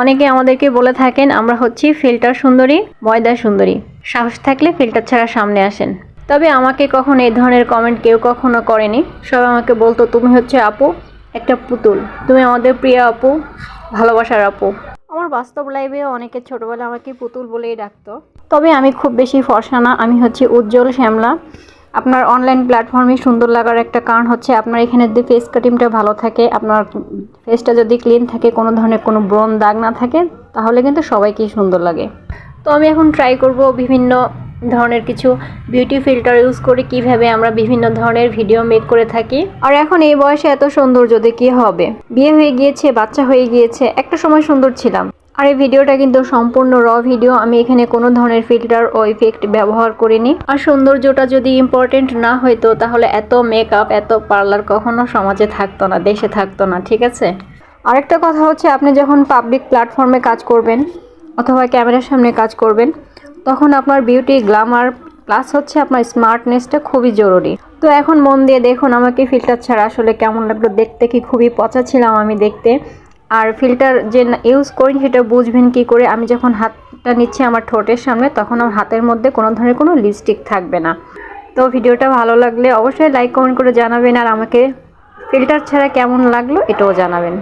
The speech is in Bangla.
অনেকে আমাদেরকে বলে থাকেন আমরা হচ্ছি ফিল্টার সুন্দরী ময়দা সুন্দরী। সাহস থাকলে ফিল্টার ছাড়া সামনে আসেন। তবে আমাকে কখনো এই ধরনের কমেন্ট কেউ কখনো করেনি। সবাই আমাকে বলতো তুমি হচ্ছে আপু একটা পুতুল। তুমি আমাদের প্রিয় আপু ভালোবাসার আপু। আমার বাস্তব লাইফেও অনেকে ছোটবেলা আমাকে পুতুল বলেই ডাকতো। তবে আমি খুব বেশি ফর্সা না আমি হচ্ছে উজ্জ্বল শ্যামলা। আপনার অনলাইন প্ল্যাটফর্মে সুন্দর লাগার একটা কারণ হচ্ছে আপনার এখানে যদি ফেস কাটিংটা ভালো থাকে, আপনার ফেসটা যদি ক্লিন থাকে, কোনো ধরনের কোনো ব্রণ দাগ না থাকে, তাহলে কিন্তু সবাইকেই সুন্দর লাগে। তো আমি এখন ট্রাই করব বিভিন্ন ধরনের কিছু বিউটি ফিল্টার ইউজ করে, কীভাবে আমরা বিভিন্ন ধরনের ভিডিও মেক করে থাকি। আর এখন এই বয়সে এত সুন্দর যদি কি হবে। বিয়ে হয়ে গিয়েছে, বাচ্চা হয়ে গিয়েছে, একটা সময় সুন্দর ছিলাম। আর এই ভিডিওটা কিন্তু সম্পূর্ণ র ভিডিও আমি এখানে কোনো ধরনের ফিল্টার ও ইফেক্ট ব্যবহার করিনি। আর সৌন্দর্যটা যদি ইম্পর্টেন্ট না হইতো, তাহলে এত মেকআপ এত পার্লার কখনো সমাজে থাকতো না, দেশে থাকতো না, ঠিক আছে? আরেকটা কথা হচ্ছে, আপনি যখন পাবলিক প্ল্যাটফর্মে কাজ করবেন, অথবা ক্যামেরার সামনে কাজ করবেন তখন আপনার বিউটি গ্ল্যামার প্লাস হচ্ছে আপনার স্মার্টনেসটা খুবই জরুরি। তো এখন মন দিয়ে দেখুন আমাকে ফিল্টার ছাড়া আসলে কেমন লাগল, দেখতে কি খুবই পচা ছিলাম আমি দেখতে। আর ফিল্টার যে ইউজ করি সেটা বুঝবেন কি করে, আমি যখন হাতটা নিচ্ছি আমার ঠোঁটের সামনে, তখন আমার হাতের মধ্যে কোনো ধরনের কোনো লিপস্টিক থাকবে না। তো ভিডিওটা ভালো লাগলে অবশ্যই লাইক কমেন্ট করে জানাবেন, আর আমাকে ফিল্টার ছাড়া কেমন লাগল এটাও জানাবেন।